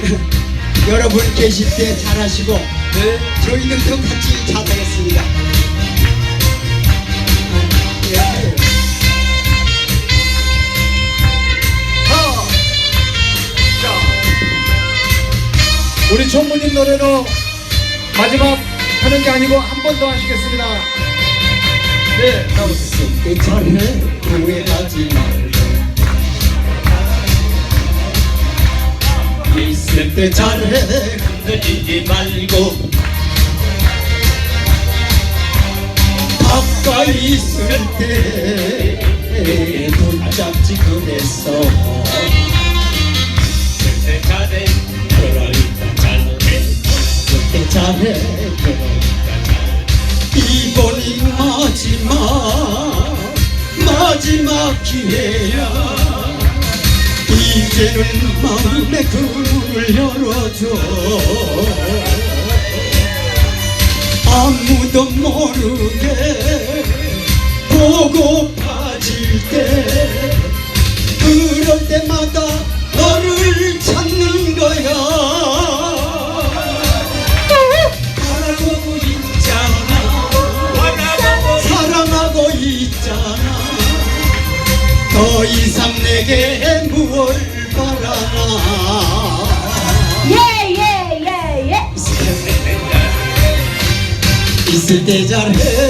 여러분 계실 때 잘하시고 네. 저희들도 같이 잘하겠습니다. 예. 우리 총무님 노래로 마지막 하는 게 아니고 한 번 더 하시겠습니다. 네. 있을 때 잘해 후회하지 말 때 잘해 흔들리지 말고 가까이 있을 때 손잡지 그랬어 있을 때 잘해 그러니까 잘해 있을 때 잘해 그러니까 잘해 이번이 마지막 마지막 기회야. 이제는 마음의 문을 열어줘. 아무도 모르게 보고파질 때 그럴 때마다 너를 찾는 거야. 바라보고 있잖아. 사랑하고 있잖아. 더 이상 내게 무얼 바라나 있을 때 잘해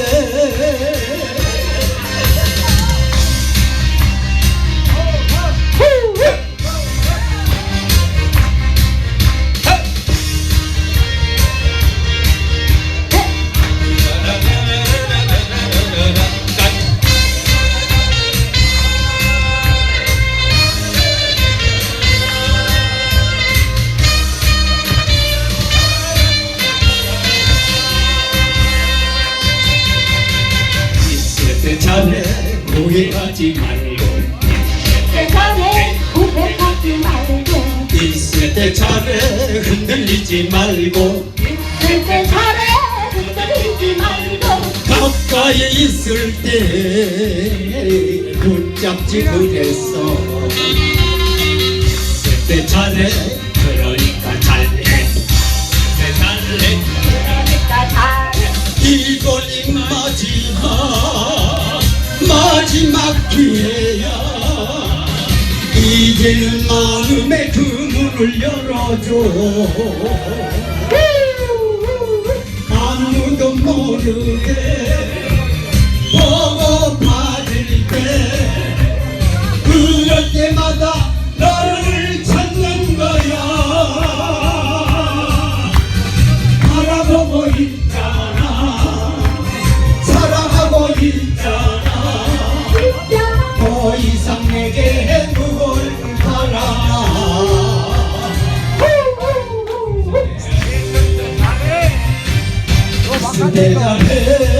있을 때 잘해 후회하지 말고. 세상에 후회하지 말고. 있을 때 잘해 흔들리지 말고. 그때 잘해 흔들리지 말고. 가까이 있을 때 붙잡지 그랬어 그때 잘해 그러니까 잘해. 그때 잘해. 그러니까 잘해. 이번이 마지막 마지막 기회야 이제는 마음의 그 문을 열어줘. 아무도 모르게 있을 때 잘해